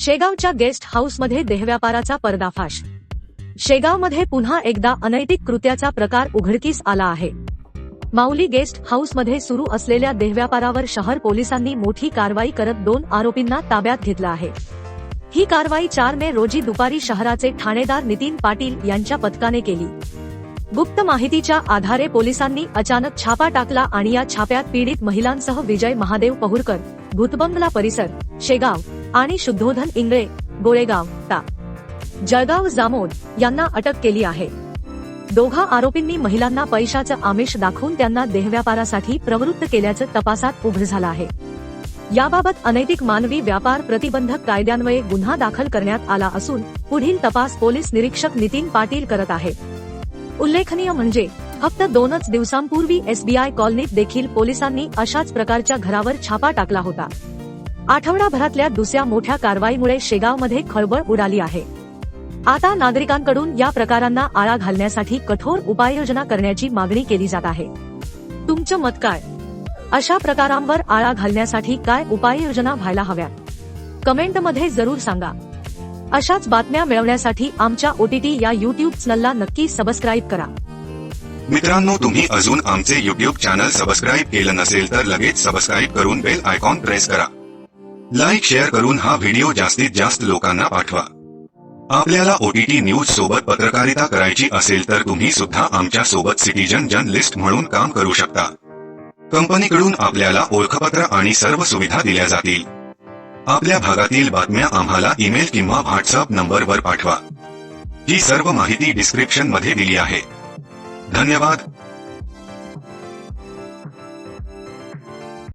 शेगावच्या guest हाऊसमध्ये देहव्यापाराचा पर्दाफाश. शेगावमध्ये पुन्हा एकदा अनैतिक कृत्याचा प्रकार उघडकीस आला आहे. माऊली गेस्ट हाऊसमध्ये सुरू असलेल्या देहव्यापारावर शहर पोलिसांनी मोठी कारवाई करत दोन आरोपींना ताब्यात घेतलं आहे. ही कारवाई चार मे रोजी दुपारी शहराचे ठाणेदार नितीन पाटील यांच्या पथकाने केली. गुप्त माहितीच्या आधारे पोलिसांनी अचानक छापा टाकला आणि या छाप्यात पीडित महिलांसह विजय महादेव पहुरकर भूतबंगला परिसर शेगाव आणि शुद्धोधन इंगळे गोळेगाव ता. जळगाव जामोद यांना अटक केली आहे. दोघा आरोपींनी महिलांना पैशाचं आमिष दाखवून त्यांना देहव्यापारासाठी प्रवृत्त केल्याचं तपासात उघड झालं आहे. याबाबत अनैतिक मानवी व्यापार प्रतिबंधक कायद्यान्वये गुन्हा दाखल करण्यात आला असून पुढील तपास पोलीस निरीक्षक नितीन पाटील करत आहे. उल्लेखनीय म्हणजे फक्त दोनच दिवसांपूर्वी एसबीआय कॉलनीत देखील पोलिसांनी अशाच प्रकारच्या घरावर छापा टाकला होता. आठवडाभरातल्या दुसऱ्या मोठ्या कारवाईमुळे शेगावमध्ये खळबळ उडाली आहे. आता नागरिकांकडून या प्रकारांना आळा घालण्यासाठी कठोर उपाययोजना करण्याची मागणी केली जात आहे. तुमचं मत काय? अशा प्रकारांवर आळा घालण्यासाठी काय उपाययोजना व्हायला हव्या कमेंटमध्ये जरूर सांगा. अशाच बातम्या मिळवण्यासाठी आमच्या ओटीटी या युट्यूब चॅनलला नक्की सबस्क्राईब करा. मित्रांनो तुम्ही अजून आमचे युट्यूब चॅनल सबस्क्राईब केलं नसेल तर लगेच सबस्क्राईब करून बेल आयकॉन प्रेस करा. लाईक शेअर करून हा व्हिडिओ जास्तीत जास्त लोकांना पाठवा. आपल्याला ओटीटी न्यूज सोबत पत्रकारिता करायची असेल तर तुम्ही सुद्धा आमच्यासोबत सिटीजन जर्नलिस्ट म्हणून काम करू शकता. कंपनीकडून आपल्याला ओळखपत्र आणि सर्व सुविधा दिल्या जातील. आपल्या भागातील बातम्या आम्हाला ईमेल किंवा व्हॉट्सअप नंबरवर पाठवा. ही सर्व माहिती डिस्क्रिप्शनमध्ये दिली आहे. धन्यवाद.